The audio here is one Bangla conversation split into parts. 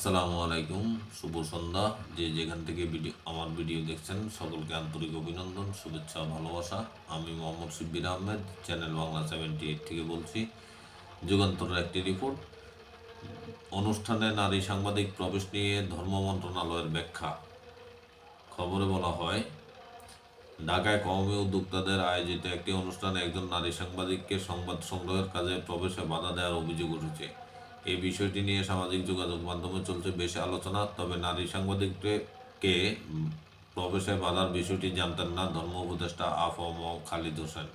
আসসালামু আলাইকুম, শুভ সন্ধ্যা। যে যেখান থেকে ভিডিও আমার ভিডিও দেখছেন, সকলকে আন্তরিক অভিনন্দন, শুভেচ্ছা, ভালোবাসা। আমি Mohammad Shibbir Ahmed, channel Bangla seventy eight থেকে বলছি, যুগান্তরের একটি রিপোর্ট অনুষ্ঠানে নারী সাংবাদিক প্রবেশ নিয়ে ধর্ম মন্ত্রণালয়ের ব্যাখ্যা। খবরে বলা হয়, ঢাকায় কওমি উদ্যোক্তাদের আয়োজিত একটি অনুষ্ঠানে একজন নারী সাংবাদিককে সংবাদ সংগ্রহের কাজে প্রবেশে বাধা দেওয়ার অভিযোগ উঠেছে। এই বিষয়টি নিয়ে সামাজিক যোগাযোগ মাধ্যমে চলছে বেশি আলোচনা, তবে নারী সাংবাদিককে প্রবেশে বাধার বিষয়টি জানতেন না ধর্ম উপদেষ্টা আফম খালিদ হোসেন।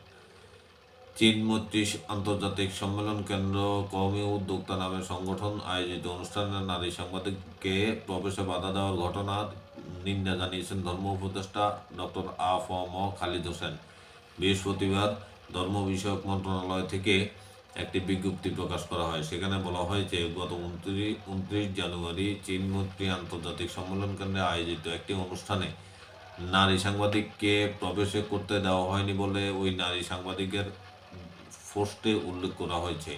চীন মৈত্রী আন্তর্জাতিক সম্মেলন কেন্দ্র কওমি উদ্যোক্তা নামে সংগঠন আয়োজিত অনুষ্ঠানে নারী সাংবাদিককে প্রবেশে বাধা দেওয়ার ঘটনার নিন্দা জানিয়েছেন ধর্ম উপদেষ্টা ডক্টর আফম খালিদ হোসেন। বৃহস্পতিবার ধর্ম বিষয়ক মন্ত্রণালয় থেকে একটি বিজ্ঞপ্তি প্রকাশ করা হয়। সেখানে বলা হয়েছে গত উনত্রিশ উনত্রিশ জানুয়ারি চীন মৈত্রী আন্তর্জাতিক সম্মেলন কেন্দ্রে আয়োজিত একটি অনুষ্ঠানে নারী সাংবাদিককে প্রবেশে করতে দেওয়া হয়নি বলে ওই নারী সাংবাদিকের পোস্টে উল্লেখ করা হয়েছে।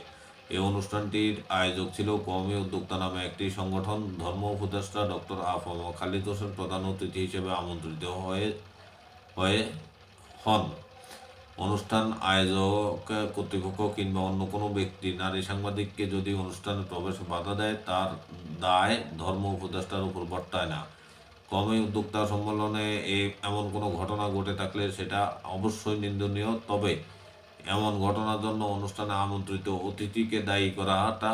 এই অনুষ্ঠানটির আয়োজক ছিল কওমি উদ্যোক্তা নামে একটি সংগঠন। ধর্ম উপদেষ্টা ডক্টর আফম খালিদ হোসেন প্রধান অতিথি হিসেবে আমন্ত্রিত হয়ে হয়ে হন। অনুষ্ঠান আয়োজক কর্তৃপক্ষ কিংবা অন্য কোনো ব্যক্তি, নারী সাংবাদিককে যদি অনুষ্ঠানে প্রবেশে বাধা দেয়, তার দায় ধর্ম উপদেষ্টার উপর বর্তায় না। কমই উদ্যোক্তা সম্মেলনে এমন কোনো ঘটনা ঘটে থাকলে সেটা অবশ্যই নিন্দনীয়। তবে এমন ঘটনার জন্য অনুষ্ঠানে আমন্ত্রিত অতিথিকে দায়ী করাটা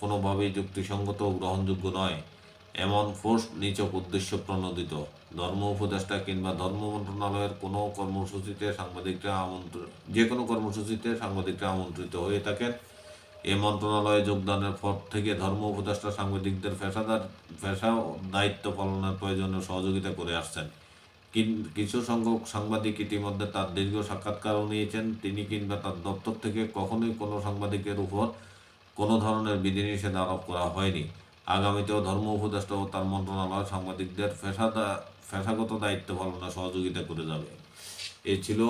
কোনোভাবেই যুক্তিসঙ্গত গ্রহণযোগ্য নয়। এমন পোস্ট নিচক উদ্দেশ্য প্রণোদিত। ধর্ম উপদেষ্টা কিংবা ধর্ম মন্ত্রণালয়ের কোনো কর্মসূচিতে সাংবাদিকরা আমন্ত্রিত যে কোনো কর্মসূচিতে সাংবাদিকরা আমন্ত্রিত হয়ে থাকেন। এ মন্ত্রণালয়ে যোগদানের পর থেকে ধর্ম উপদেষ্টা সাংবাদিকদের পেশাদার পেশা দায়িত্ব পালনের প্রয়োজনে সহযোগিতা করে আসছেন। কিছু সংখ্যক সাংবাদিক ইতিমধ্যে তার দীর্ঘ সাক্ষাৎকারও নিয়েছেন। তিনি কিংবা তার দপ্তর থেকে কখনোই কোনো সাংবাদিকের উপর কোনো ধরনের বিধিনিষেধ আরোপ করা হয়নি। আগামীতেও ধর্ম উপদেষ্টা ও তার মন্ত্রণালয় সাংবাদিকদের পেশাদা, পেশাগত দায়িত্ব পালনে সহযোগিতা করে যাবে। এ ছিল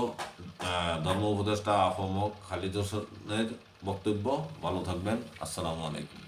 ধর্ম উপদেষ্টা আহমক খালিদ হোসেনের বক্তব্য। ভালো থাকবেন। আসসালামু আলাইকুম।